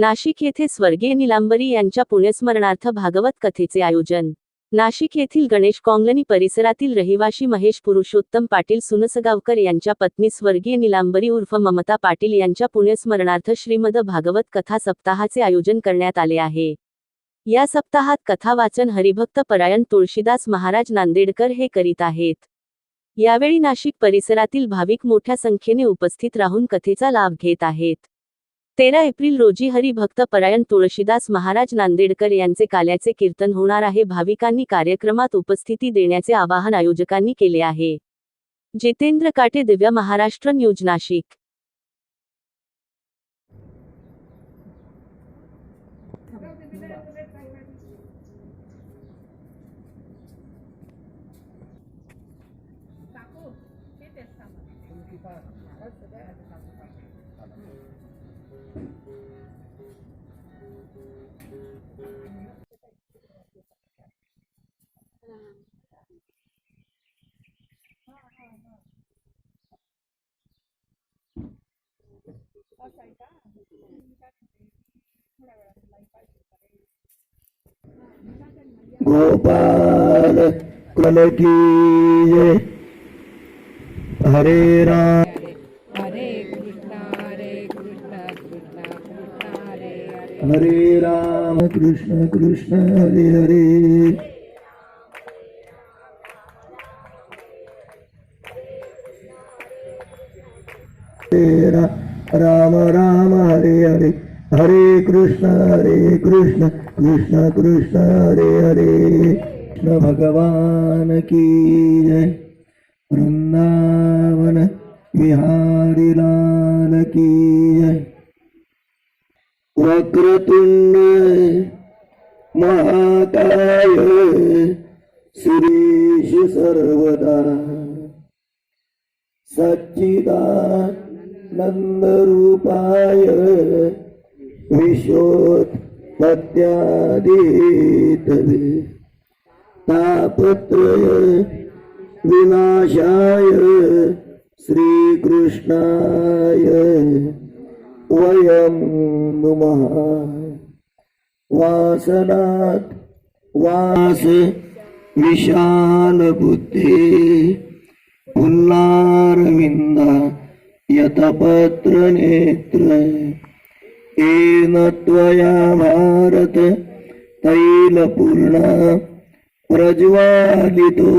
नाशिक येथे स्वर्गीय निलांबरी यांच्या पुण्यस्मरणार्थ भागवत कथेचे आयोजन. नाशिक येथील गणेश कॉंगलनी परिसरातील रहिवाशी महेश पुरुषोत्तम पाटील सुनसगावकर यांच्या पत्नी स्वर्गीय निलांबरी उर्फ ममता पाटील यांच्या पुण्यस्मरणार्थ श्रीमद भागवत कथा सप्ताहाचे आयोजन करण्यात आले आहे. या सप्ताहात कथा वाचन हरिभक्त परायण तुळशीदास महाराज नांदेडकर हे करीत आहेत. यावेळी नाशिक परिसरातील भाविक मोठ्या संख्येने उपस्थित राहून कथेचा लाभ घेत आहेत. तेरा एप्रिल रोजी हरिभक्त परायण तुळशीदास महाराज नांदेडकर यांचे काल्याचे कीर्तन होणार आहे. भाविकांनी कार्यक्रमात उपस्थिती देण्याचे आवाहन आयोजकांनी केले आहे. जितेंद्र काटे दिव्य महाराष्ट्र न्यूज नाशिक. गोपाल कृष्ण की हरे राम। हरे कृष्णा हरे कृष्णा कृष्णा कृष्णा हरे हरे। हरे राम कृष्ण कृष्ण हरे हरे। हरे रा- राम राम हरे हरे. हरे कृष्ण हरे कृष्ण. कृष्ण कृष्ण हरे हरे. कृष्ण भगवान की जय. वृंदावन विहारी लाल की जय. वक्रतुंड महाकाय सुरेश सर्वदा. सच्चिदा नंदरूपाय विश्वोत्पत्त्यादितवे तापत्रय विनाशाय श्रीकृष्णाय वयं नुमः। वासनात् वास विशाल बुद्धे पुल्लारविन्दा यतपत्र नेत्र येन त्वया भारत तैलपूर्णा प्रज्वालितो